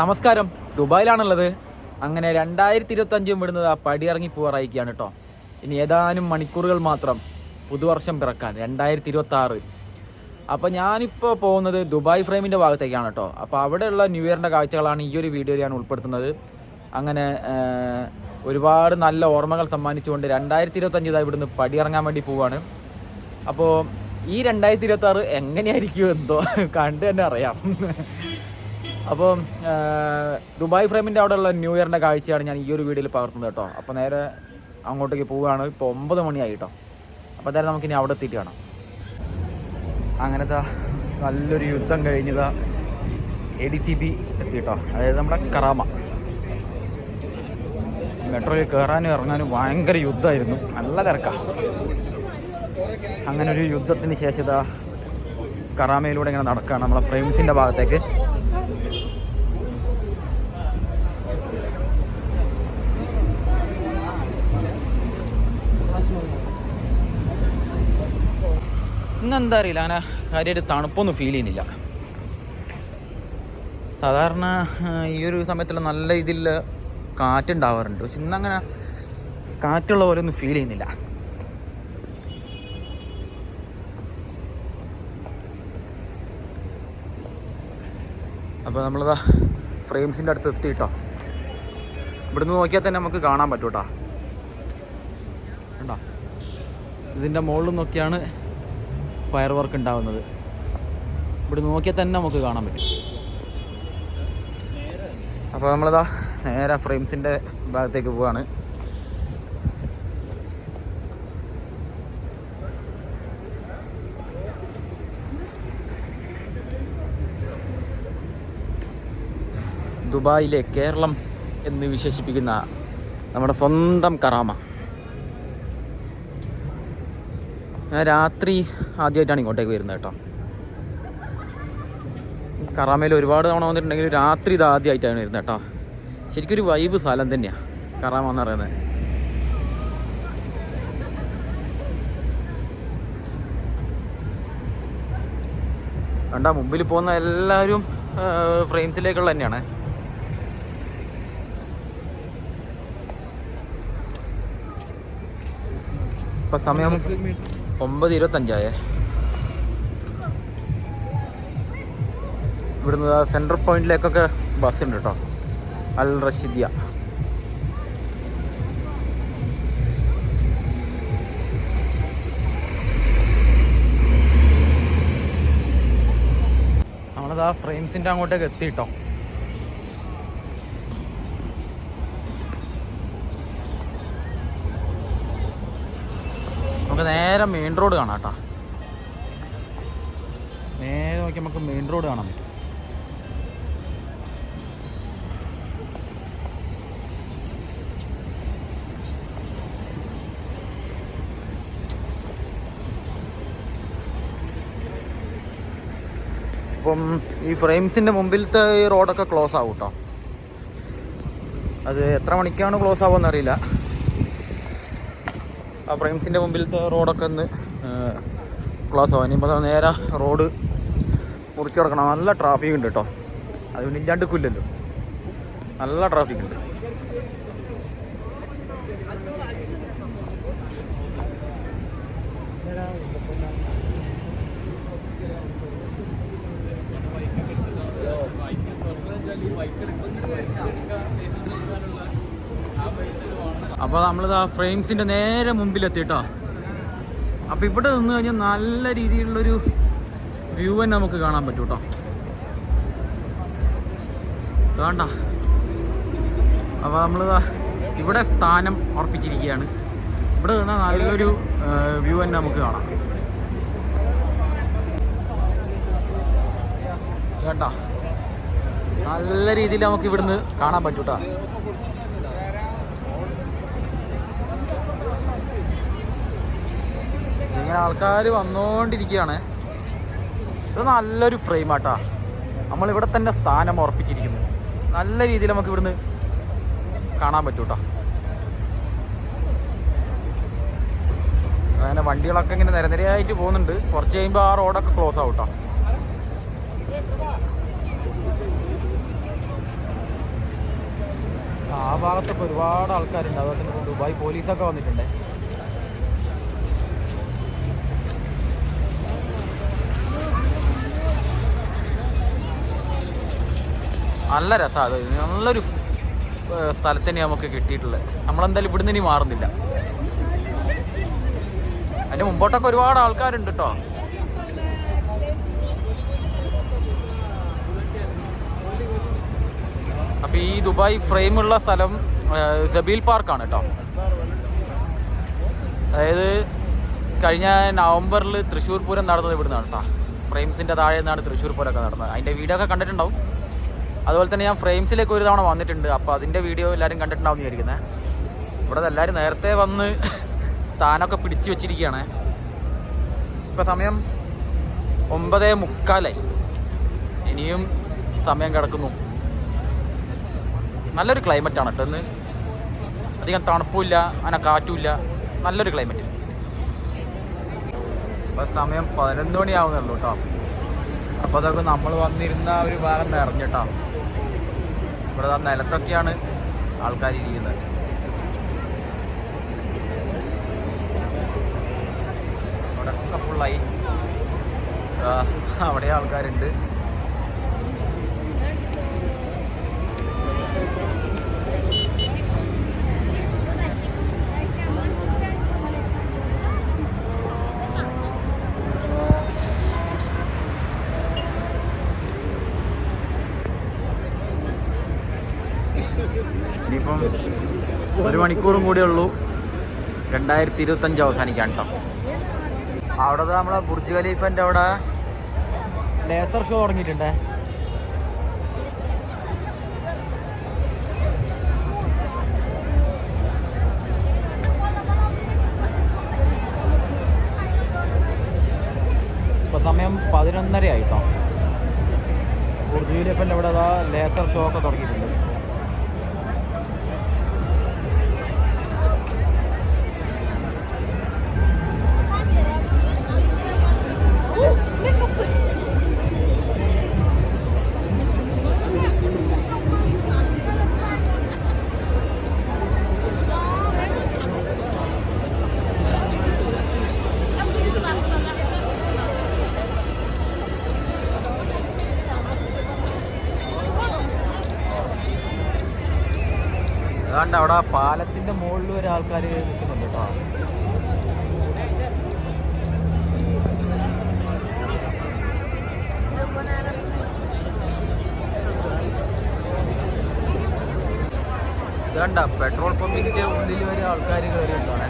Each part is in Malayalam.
നമസ്കാരം. ദുബായിലാണുള്ളത്. അങ്ങനെ രണ്ടായിരത്തി ഇരുപത്തഞ്ചും വിടുന്നത് ആ പടിയിറങ്ങി പോകാറായിരിക്കുകയാണ് കേട്ടോ ഇനി ഏതാനും മണിക്കൂറുകൾ മാത്രം പുതുവർഷം പിറക്കാൻ രണ്ടായിരത്തി ഇരുപത്തി ആറ് അപ്പോൾ ഞാനിപ്പോൾ പോകുന്നത് ദുബായ് ഫ്രെയിമിന്റെ ഭാഗത്തേക്കാണ് കേട്ടോ അപ്പോൾ അവിടെയുള്ള ന്യൂ ഇയറിന്റെ കാഴ്ചകളാണ് ഈ ഒരു വീഡിയോയിൽ ഞാൻ ഉൾപ്പെടുത്തുന്നത്. അങ്ങനെ ഒരുപാട് നല്ല ഓർമ്മകൾ സമ്മാനിച്ചുകൊണ്ട് രണ്ടായിരത്തി ഇരുപത്തഞ്ച് ഇതാ ഇവിടുന്ന് പടിയിറങ്ങാൻ വേണ്ടി പോവാണ്. അപ്പോൾ ഈ രണ്ടായിരത്തി ഇരുപത്തി ആറ് എങ്ങനെയായിരിക്കും എന്തോ കണ്ട് തന്നെ അറിയാം. അപ്പോൾ ദുബായ് ഫ്രെയിമിന്റെ അവിടെയുള്ള ന്യൂ ഇയറിന്റെ കാഴ്ചയാണ് ഞാൻ ഈ ഒരു വീഡിയോയിൽ പകർത്തുന്നത് കേട്ടോ. അപ്പോൾ നേരെ അങ്ങോട്ടേക്ക് പോവുകയാണ്. ഇപ്പോൾ ഒമ്പത് മണിയായി കേട്ടോ. അപ്പോൾ എന്തായാലും നമുക്കിനി അവിടെ എത്തിയിട്ട് കാണാം. അങ്ങനത്തെ നല്ലൊരു യുദ്ധം കഴിഞ്ഞതാ എ ഡി സി ബി എത്തിയിട്ടോ അതായത് നമ്മുടെ കറാമ. മെട്രോയിൽ കയറാനും ഇറങ്ങാനും ഭയങ്കര യുദ്ധമായിരുന്നു. നല്ല തിരക്കാണ് അങ്ങനെ ഒരു യുദ്ധത്തിന് ശേഷം ഇതാ കറാമയിലൂടെ ഇങ്ങനെ നടക്കുകയാണ് നമ്മളെ ഫ്രെയിംസിന്റെ ഭാഗത്തേക്ക്. ഇന്നെന്താ അറിയില്ല അങ്ങനെ കാര്യമായിട്ട് തണുപ്പൊന്നും ഫീൽ ചെയ്യുന്നില്ല. സാധാരണ ഈ ഒരു സമയത്തുള്ള നല്ല ഇതിൽ കാറ്റുണ്ടാവാറുണ്ട്. പക്ഷെ ഇന്നങ്ങനെ കാറ്റുള്ള പോലെ ഒന്നും ഫീൽ ചെയ്യുന്നില്ല. അപ്പോൾ നമ്മളിതാ ഫ്രെയിംസിന്റെ അടുത്ത് എത്തി കേട്ടോ ഇവിടുന്ന് നോക്കിയാൽ തന്നെ നമുക്ക് കാണാൻ പറ്റും കേട്ടോ കണ്ടോ? ഇതിന്റെ മുകളിൽ നോക്കിയാണ് ഫയർ വർക്ക് ഉണ്ടാവുന്നത്. ഇവിടെ നോക്കിയാൽ തന്നെ നമുക്ക് കാണാൻ പറ്റും. അപ്പോൾ നമ്മളിതാ നേരെ ഫ്രെയിംസിന്റെ ഭാഗത്തേക്ക് പോവാണ്. ദുബായിലെ കേരളം എന്ന് വിശേഷിപ്പിക്കുന്ന നമ്മുടെ സ്വന്തം കറാമ. ഞാൻ രാത്രി ആദ്യമായിട്ടാണ് ഇങ്ങോട്ടേക്ക് വരുന്നത് കേട്ടോ. കറാമയിൽ ഒരുപാട് തവണ വന്നിട്ടുണ്ടെങ്കിൽ രാത്രി ഇത് ആദ്യമായിട്ടാണ് വരുന്നത് കേട്ടോ. ശരിക്കൊരു വൈബ് സ്ഥലം തന്നെയാണ് കറാമ എന്ന് പറയുന്നത്. കണ്ട മുമ്പിൽ പോകുന്ന എല്ലാവരും ഫ്രെയിംസിലേക്കുള്ള തന്നെയാണ്. ഇപ്പം സമയം ഒമ്പത് ഇരുപത്തഞ്ചായേ ഇവിടുന്ന് സെൻട്രൽ പോയിന്റിലേക്കൊക്കെ ബസ് ഉണ്ട് കേട്ടോ അൽ റഷീദിയ. ആ ഫ്രെയിംസിന്റെ അങ്ങോട്ടേക്ക് എത്തി കേട്ടോ നേരെ മെയിൻ റോഡ് കാണാം കേട്ടോ നേരെ നോക്കി നമുക്ക് മെയിൻ റോഡ് കാണാൻ പറ്റും. അപ്പം ഈ ഫ്രെയിംസിന്റെ മുമ്പിലത്തെ ഈ റോഡൊക്കെ ക്ലോസ് ആവും കേട്ടോ അത് എത്ര മണിക്കാണ് ക്ലോസ് ആവുമെന്ന് അറിയില്ല ആ ഫ്രെയിംസിന്റെ മുമ്പിലത്തെ റോഡൊക്കെ ഒന്ന് ക്ലോസ് ആവാൻ ഇനിയിപ്പോൾ നേരെ റോഡ് മുറിച്ച് കിടക്കണം. നല്ല ട്രാഫിക് ഉണ്ട് കേട്ടോ അത് പിന്നെ ഇല്ലാണ്ടിക്കില്ലല്ലോ നല്ല ട്രാഫിക് ഉണ്ട്. അപ്പോൾ നമ്മളിത് ആ ഫ്രെയിംസിന്റെ നേരെ മുമ്പിലെത്തിട്ടോ. അപ്പോൾ ഇവിടെ നിന്ന് കഴിഞ്ഞാൽ നല്ല രീതിയിലുള്ളൊരു വ്യൂ തന്നെ നമുക്ക് കാണാൻ പറ്റും കേട്ടോ വേണ്ട അപ്പോൾ നമ്മൾ ഇവിടെ സ്ഥാനം ഉറപ്പിച്ചിരിക്കുകയാണ്. ഇവിടെ നിന്നാൽ നല്ലൊരു വ്യൂ തന്നെ നമുക്ക് കാണാം. കേട്ടോ നല്ല രീതിയിൽ നമുക്ക് ഇവിടുന്ന് കാണാൻ പറ്റും ഇങ്ങനെ ആൾക്കാർ വന്നുകൊണ്ടിരിക്കുകയാണ് ഇത് നല്ലൊരു ഫ്രെയിം ആട്ടാ. നമ്മളിവിടെ തന്നെ സ്ഥാനം ഉറപ്പിച്ചിരിക്കുന്നു. നല്ല രീതിയിൽ നമുക്ക് ഇവിടുന്ന് കാണാൻ പറ്റൂട്ടാ. അങ്ങനെ വണ്ടികളൊക്കെ ഇങ്ങനെ നിരനിരയായിട്ട് പോകുന്നുണ്ട്. കുറച്ച് കഴിയുമ്പോൾ ആ റോഡൊക്കെ ക്ലോസ് ആവും ആ ഭാഗത്തൊക്കെ ഒരുപാട് ആൾക്കാരുണ്ട്. അതുപോലെ തന്നെ ദുബായ് പോലീസൊക്കെ വന്നിട്ടുണ്ട്. നല്ല രസമാണ് അത്. നല്ലൊരു സ്ഥലത്ത് തന്നെ നമുക്ക് കിട്ടിയിട്ടുള്ളത്. നമ്മളെന്തായാലും ഇവിടുന്ന് ഇനി മാറുന്നില്ല. അതിന് മുമ്പോട്ടൊക്കെ ഒരുപാട് ആൾക്കാരുണ്ട് കേട്ടോ അപ്പൊ ഈ ദുബായ് ഫ്രെയിമുള്ള സ്ഥലം സബീൽ പാർക്കാണ് കേട്ടോ അതായത് കഴിഞ്ഞ നവംബറിൽ തൃശ്ശൂർ പൂരം നടന്നത് ഇവിടുന്നാണ് കേട്ടോ ഫ്രെയിംസിന്റെ താഴെ നിന്നാണ് തൃശ്ശൂർ പൂരമൊക്കെ നടന്നത്. അതിന്റെ വീഡിയോ ഒക്കെ കണ്ടിട്ടുണ്ടാവും. അതുപോലെ തന്നെ ഞാൻ ഫ്രെയിംസിലേക്ക് ഒരു തവണ വന്നിട്ടുണ്ട്. അപ്പോൾ അതിന്റെ വീഡിയോ എല്ലാവരും കണ്ടിട്ടുണ്ടാവും വിചാരിക്കുന്നത് ഇവിടെ എല്ലാവരും നേരത്തെ വന്ന് സ്ഥാനമൊക്കെ പിടിച്ചു വെച്ചിരിക്കുകയാണ്. ഇപ്പോൾ സമയം ഒമ്പതേ മുക്കാലായി. ഇനിയും സമയം കിടക്കുന്നു. നല്ലൊരു ക്ലൈമറ്റാണ് കേട്ടോ ഇന്ന്. അധികം തണുപ്പില്ല അങ്ങനെ കാറ്റുമില്ല. നല്ലൊരു ക്ലൈമറ്റ് ഇപ്പം സമയം പതിനൊന്ന് മണിയാവുന്നുള്ളൂ കേട്ടോ. അപ്പോൾ അതൊക്കെ നമ്മൾ വന്നിരുന്ന ഒരു ഭാഗം നിറഞ്ഞിട്ടാ. ഇവിടെ ആ നിലത്തൊക്കെയാണ് ആൾക്കാർ ഇരിക്കുന്നത്. അവിടെ ഒക്കെ ഫുള്ളായി അവിടെ ആൾക്കാരുണ്ട് ഇനിയിപ്പം ഒരു മണിക്കൂറും കൂടെ ഉള്ളൂ. രണ്ടായിരത്തി ഇരുപത്തഞ്ച് അവസാനിക്കാൻ കേട്ടോ. അവിടെ നമ്മളെ ബുർജ് ഖലീഫന്റെ അവിടെ ലേസർ ഷോ തുടങ്ങിയിട്ടുണ്ടേ. ഇപ്പൊ സമയം പതിനൊന്നര ആയിട്ടോ ബുർജ് ഖലീഫന്റെ അവിടെ ലേസർ ഷോ ഒക്കെ തുടങ്ങിയിട്ടുണ്ട്. അതുകൊണ്ട് അവിടെ പാലത്തിന്റെ മുകളിൽ ഒരു ആൾക്കാർ നിൽക്കുന്നുണ്ട് കേട്ടോ. കണ്ട പെട്രോൾ പമ്പിന്റെ ഉള്ളിൽ വരെ ആൾക്കാർ കയറിയിട്ടാണ്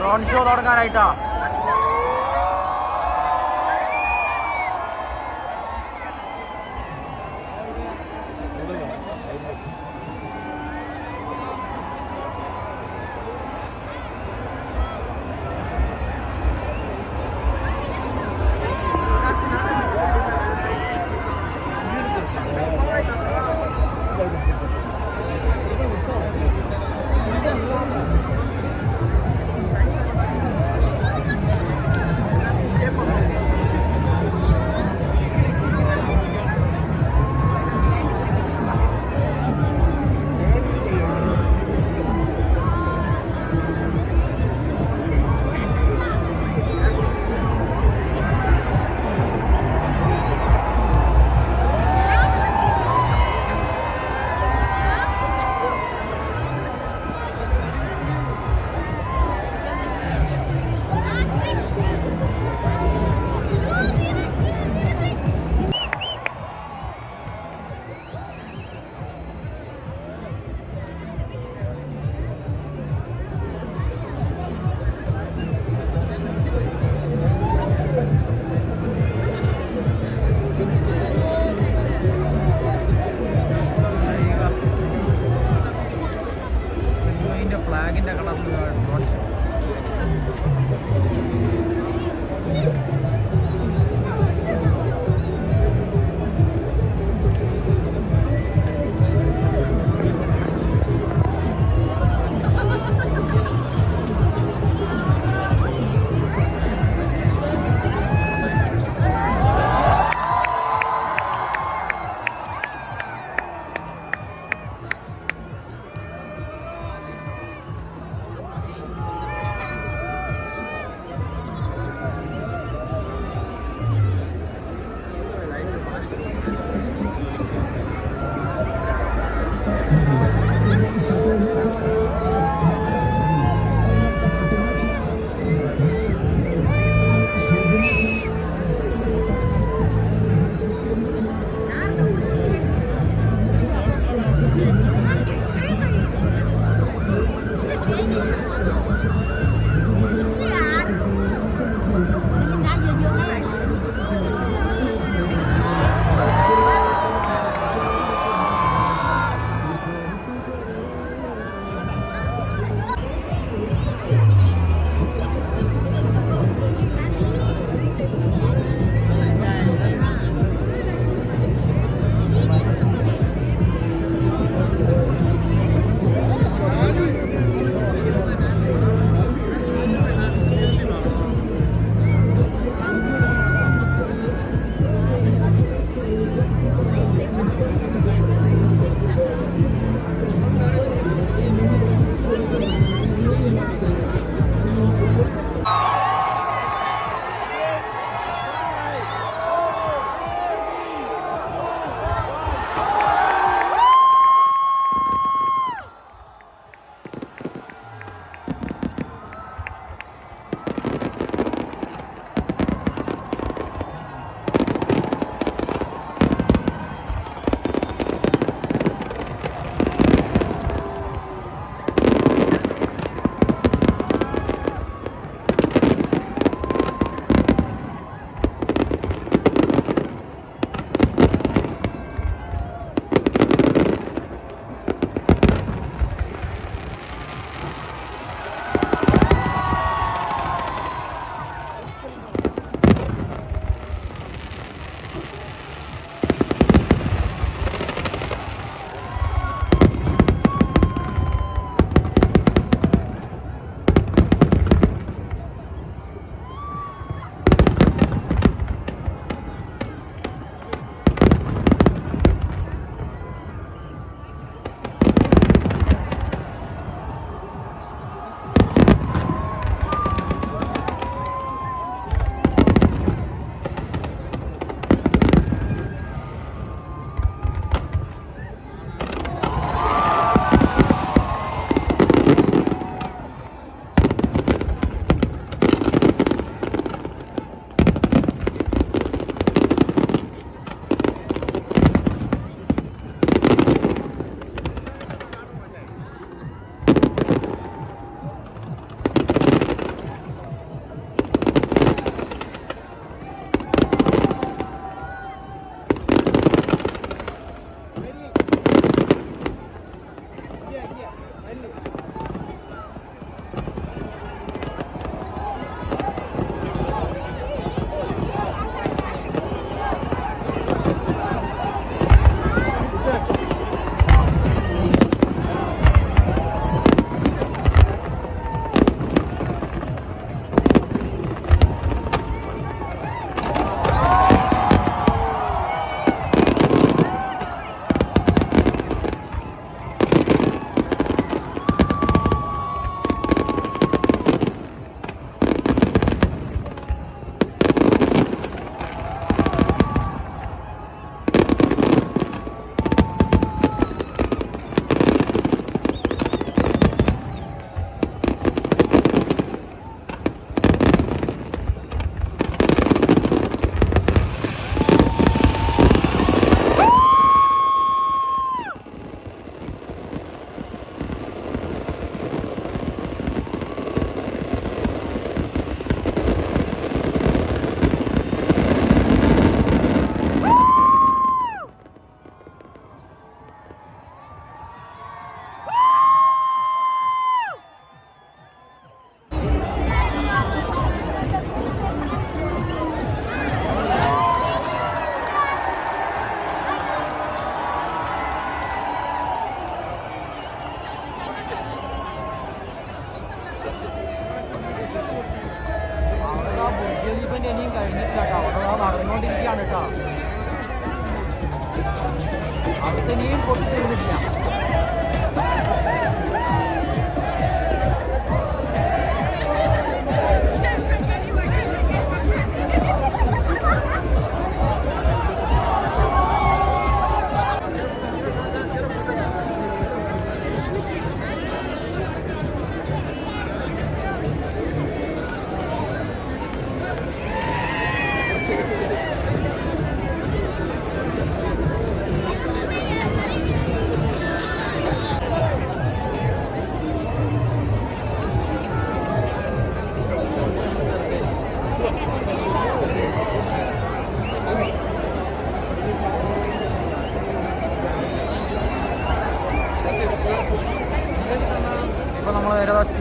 ഡ്രോൺ ഷോ തുടങ്ങാനായിട്ടാ.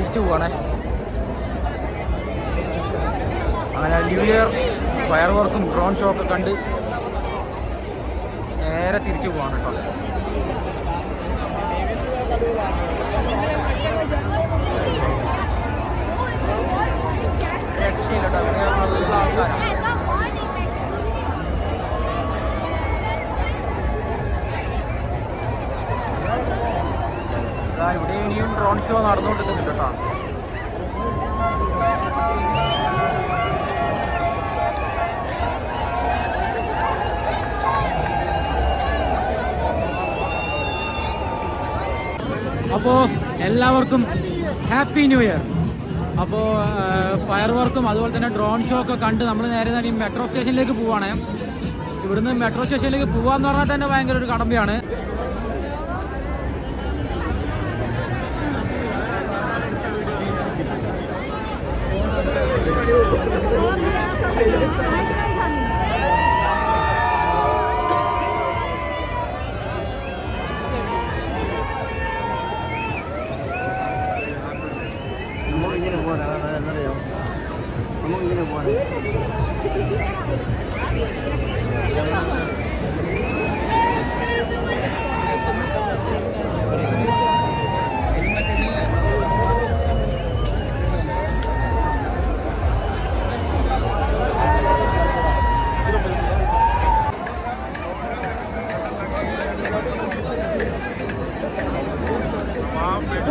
തിരിച്ചു പോവാണേ. അങ്ങനെ ന്യൂ ഇയർ ഫയർ വർക്കും ഡ്രോൺ ഷോ ഒക്കെ കണ്ട് നേരെ തിരിച്ചു പോവാണ് കേട്ടോ. രക്ഷയില്ല കേട്ടോ. ആൾക്കാരാണ് ഇവിടെ ഇനിയും ഡ്രോൺ ഷോ നടന്നുകൊണ്ടിരിക്കുന്നുണ്ട് കേട്ടോ. അപ്പോൾ എല്ലാവർക്കും ഹാപ്പി ന്യൂ ഇയർ അപ്പോൾ ഫയർ വർക്കും അതുപോലെ തന്നെ ഡ്രോൺ ഷോ ഒക്കെ കണ്ട് നമ്മൾ നേരെ തന്നെ ഈ മെട്രോ സ്റ്റേഷനിലേക്ക് പോവാണ്. ഇവിടുന്ന് മെട്രോ സ്റ്റേഷനിലേക്ക് പോവാന്ന് പറഞ്ഞാൽ തന്നെ ഭയങ്കര ഒരു കടമ്പയാണ്. Hallo.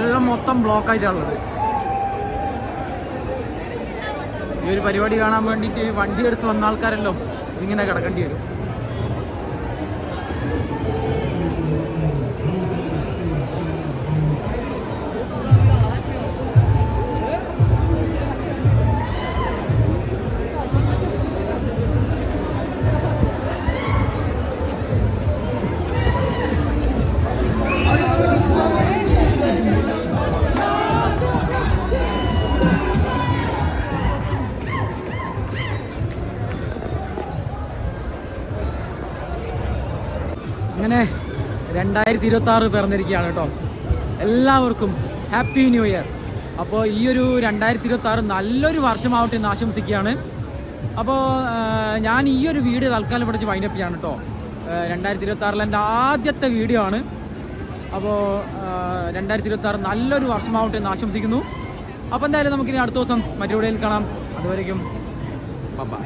എല്ലാം മൊത്തം ബ്ലോക്ക് ആയിട്ടാണുള്ളത്. ഈ ഒരു പരിപാടി കാണാൻ വേണ്ടിയിട്ട് വണ്ടി എടുത്ത് വന്ന ആൾക്കാരെല്ലാം ഇങ്ങനെ കിടക്കേണ്ടി വരും. അങ്ങനെ രണ്ടായിരത്തി ഇരുപത്തി ആറ് പിറന്നിരിക്കുകയാണ് കേട്ടോ. എല്ലാവർക്കും ഹാപ്പി ന്യൂ ഇയർ അപ്പോൾ ഈ ഒരു രണ്ടായിരത്തി ഇരുപത്തി ആറ് നല്ലൊരു വർഷമാവട്ടെ എന്ന് ആശംസിക്കുകയാണ്. അപ്പോൾ ഞാൻ ഈ ഒരു വീഡിയോ തൽക്കാലം പഠിച്ച് വൈൻഡപ്പ് ചെയ്യാണ് കേട്ടോ. രണ്ടായിരത്തി ഇരുപത്തി ആറിൽ എന്റെ ആദ്യത്തെ വീഡിയോ ആണ്. അപ്പോൾ രണ്ടായിരത്തി ഇരുപത്തി ആറ് നല്ലൊരു വർഷമാവട്ടെ എന്ന് ആശംസിക്കുന്നു. അപ്പോൾ എന്തായാലും നമുക്കിനി അടുത്ത ദിവസം മറ്റു കാണാം. അതുവരേക്കും ബൈ